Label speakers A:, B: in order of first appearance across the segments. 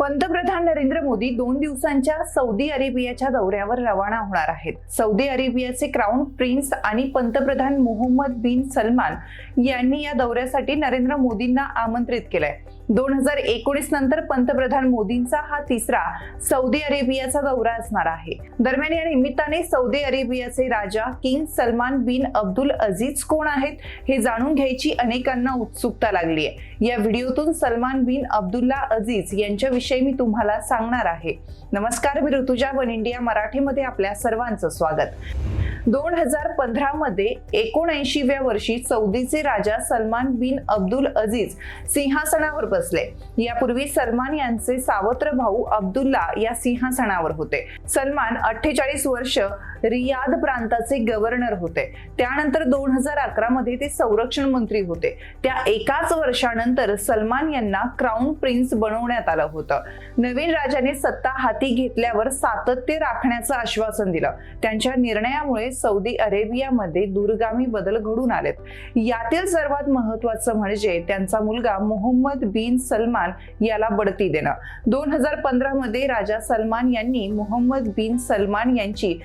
A: पंतप्रधान नरेंद्र मोदी दोन दिवसांच्या सौदी अरेबियाच्या दौऱ्यावर रवाना होणार आहेत. सौदी अरेबियाचे क्राऊन प्रिन्स आणि पंतप्रधान मोहम्मद बिन सलमान यांनी या दौऱ्यासाठी नरेंद्र मोदींना आमंत्रित केलंय. दोन हजार एकोणीस नंतर पंतप्रधान मोदींचा हा तिसरा सौदी अरेबियाचा दौरा असणार आहे. दरम्यान या निमित्ताने सौदी अरेबियाचे राजा king Salman bin Abdul Aziz कोण आहेत हे जाणून घ्यायची अनेकांना उत्सुकता लागली आहे या व्हिडिओतून सलमान बिन अब्दुल्ला अझीज यांच्याविषयी मी तुम्हाला सांगणार आहे. नमस्कार मी ऋतुजा वन इंडिया मराठीमध्ये आपल्या सर्वांचं स्वागत. दोन हजार पंधरा मध्ये एकोणऐंशीव्या वर्षी सौदीचे राजा सलमान बिन अब्दुल अझीज सिंहासनावर बसले. यापूर्वी सलमान यांचे सावत्र भाऊ अब्दुल्ला या सिंहासनावर होते. सलमान अठ्ठेचाळीस वर्ष रियाद प्रांताचे गव्हर्नर होते. त्यानंतर दोन हजार अकरा मध्ये ते संरक्षण मंत्री होते. त्या एकाच वर्षानंतर सलमान यांना क्राऊन प्रिन्स बनवण्यात आलं होतं. नवीन राजाने सत्ता हाती घेतल्यावर सातत्य राखण्याचं आश्वासन दिलं. त्यांच्या निर्णयामुळे सौदी अरेबियामध्ये दूरगामी बदल घडून आलेत. यातील सर्वात महत्वाचं म्हणजे त्यांचा मुलगा मोहम्मद बिन सलमान याला बढती देणं. दोन हजार पंधरा मध्ये राजा सलमान यांनी मोहम्मद बिन सलमान यांची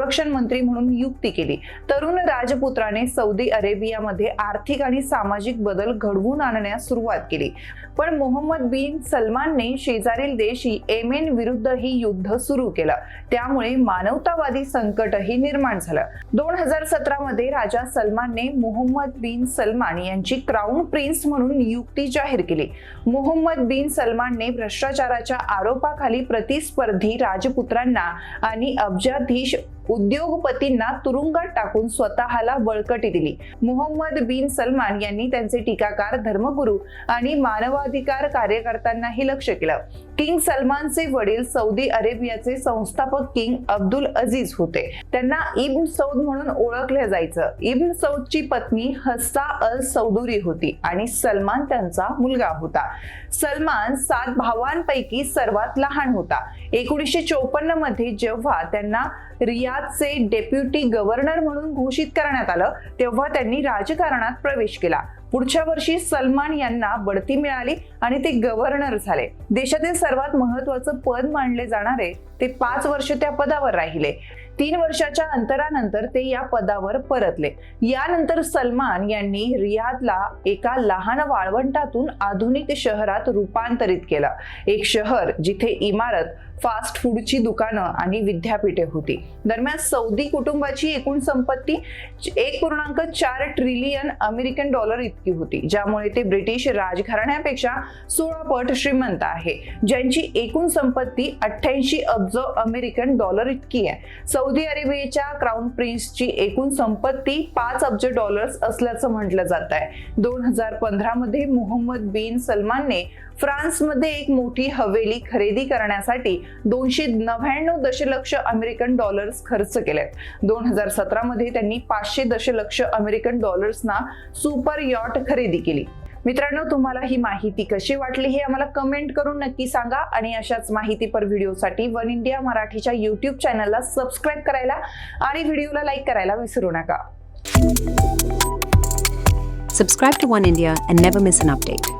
A: संरक्षण मंत्री म्हणून नियुक्ती केली. तरुण राजपुत्राने सौदी अरेबियामध्ये आर्थिक आणि सामाजिक बदल घडवून आणण्यास सुरुवात केली. पण मोहम्मद बिन सलमानने शेजारील देश येमेन विरुद्धही युद्ध सुरू केलं. त्यामुळे मानवतावादी संकटही निर्माण झालं. दोन हजार सतरा मध्ये राजा सलमानने मोहम्मद बिन सलमान यांची क्राऊन प्रिन्स म्हणून नियुक्ती जाहीर केली. मोहम्मद बिन सलमानने भ्रष्टाचाराच्या आरोपाखाली प्रतिस्पर्धी राजपुत्रांना आणि अब्जाधीश उद्योगपतींना तुरुंगात टाकून स्वतःला बळकटी दिली. मोहम्मद बिन सलमान यांनी त्यांचे टीकाकार धर्मगुरू आणि मानवाधिकार कार्यकर्त्यांनाही लक्ष केलं. किंग सलमानचे वडील सौदी अरेबियाचे संस्थापक किंग अब्दुल अझीज होते. त्यांना इब्न सौद म्हणून ओळखले जायचं. इब्न सौदची पत्नी हस्सा अल सौदुरी होती आणि सलमान त्यांचा मुलगा होता. सलमान सात भावांपैकी सर्वात लहान होता. एकोणीसशे चोपन्नमध्ये जेव्हा त्यांना रियादचे डेप्युटी गव्हर्नर म्हणून घोषित करण्यात आलं तेव्हा त्यांनी राजकारणात प्रवेश केला. पुढच्या वर्षी सलमान यांना बढती मिळाली आणि ते गव्हर्नर झाले. देशातील सर्वात महत्वाचं पद मानले जाणारे ते पाच वर्ष त्या पदावर राहिले. तीन वर्षाच्या अंतरानंतर ते या पदावर परतले. यानंतर सलमान यांनी रियादला एका लहान वाळवंटातून आधुनिक शहरात रूपांतरित केलं. एक शहर जिथे इमारत फास्ट फूडची दुकानं आणि विद्यापीठे होती. दरम्यान सौदी कुटुंबाची एकूण संपत्ती एक पूर्णांक चार ट्रिलियन अमेरिकन डॉलर इतकी होती ज्यामुळे ते ब्रिटिश राजघराण्यापेक्षा सोळा पट श्रीमंत आहे. ज्यांची एकूण संपत्ती अठ्ठ्याऐंशी अब्ज अमेरिकन डॉलर इतकी आहे. सौदी अरेबियाच्या क्राऊन प्रिन्सची एकूण संपत्ती पाच अब्ज डॉलर्स असल्याचं म्हटलं जात आहे. दोन हजार पंधरा मध्ये मोहम्मद बिन सलमानने फ्रान्समध्ये एक मोठी हवेली खरेदी करण्यासाठी दोनशे नव्याण्णव दशलक्ष अमेरिकन डॉलर्स खर्च केले दोन हजार सतरा मध्ये त्यांनी पाचशे दशलक्ष अमेरिकन डॉलर्सना सुपर यॉट खरेदी केली. मित्रांनो तुम्हाला ही माहिती कशी वाटली हे आम्हाला कमेंट करून नक्की सांगा आणि अशाच माहितीपर व्हिडिओसाठी वन इंडिया मराठीच्या युट्यूब चॅनलला सबस्क्राईब करायला आणि व्हिडिओला लाईक करायला विसरू नका.
B: Subscribe to One India and never miss an update